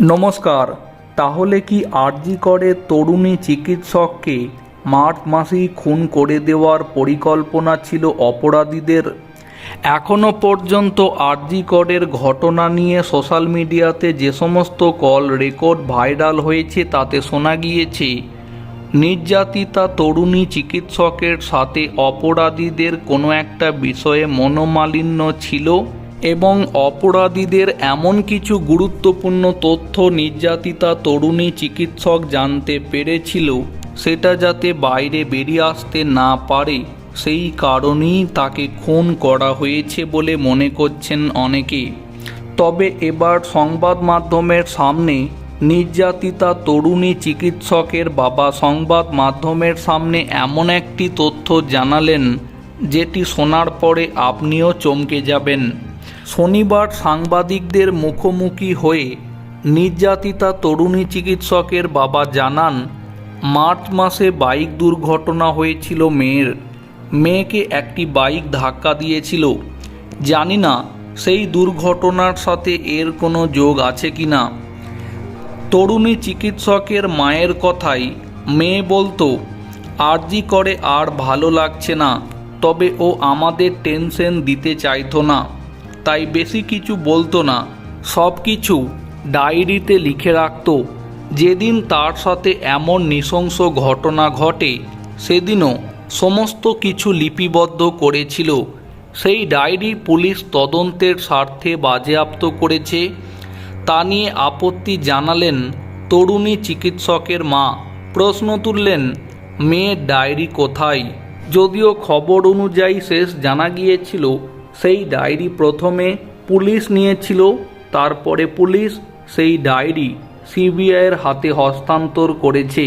নমস্কার, তাহলে কি আরজি করে তরুণী চিকিৎসককে মার্চ মাসেই খুন করে দেওয়ার পরিকল্পনা ছিল অপরাধীদের? এখনও পর্যন্ত আরজি করের ঘটনা নিয়ে সোশ্যাল মিডিয়াতে যে সমস্ত কল রেকর্ড ভাইরাল হয়েছে তাতে শোনা গিয়েছে, নির্যাতিতা তরুণী চিকিৎসকের সাথে অপরাধীদের কোনো একটা বিষয়ে মনোমালিন্য ছিল? এবং অপরাধীদের এমন কিছু গুরুত্বপূর্ণ তথ্য নির্যাতিতা তরুণী চিকিৎসক জানতে পেরেছিল, সেটা যাতে বাইরে বেরিয়ে আসতে না পারে। সেই কারণেই তাকে খুন করা হয়েছে বলে মনে করছেন অনেকে। তবে এবার সংবাদ মাধ্যমের সামনে নির্যাতিতা তরুণী চিকিৎসকের বাবা সংবাদ মাধ্যমের সামনে এমন একটি তথ্য জানালেন, যেটি শোনার পরে আপনিও চমকে যাবেন। শনিবার সাংবাদিকদের মুখোমুখি হয়ে নির্যাতিতা তরুণী চিকিৎসকের বাবা জানান, মার্চ মাসে বাইক দুর্ঘটনা হয়েছিল মেয়ের। মেয়েকে একটি বাইক ধাক্কা দিয়েছিল। জানি না সেই দুর্ঘটনার সাথে এর কোনো যোগ আছে কি না। তরুণী চিকিৎসকের মায়ের কথাই মেয়ে বলতো, আরজি করে আর ভালো লাগছে না, তবে ও আমাদের টেনশন দিতে চাইতো না। তাই বেশি কিছু বলতো না। সব কিছু ডায়েরিতে লিখে রাখত। যেদিন তার সাথে এমন নৃশংস ঘটনা ঘটে, সেদিনও সমস্ত কিছু লিপিবদ্ধ করেছিল। সেই ডায়েরি পুলিশ তদন্তের স্বার্থে বাজেয়াপ্ত করেছে। তা নিয়ে আপত্তি জানালেন তরুণী চিকিৎসকের মা। প্রশ্ন তুললেন, মেয়ের ডায়েরি কোথায়? যদিও খবর অনুযায়ী শেষ জানা গিয়েছিল সেই ডায়েরি প্রথমে পুলিশ নিয়েছিল তারপরে পুলিশ সেই ডায়েরি সিবিআইয়ের হাতে হস্তান্তর করেছে।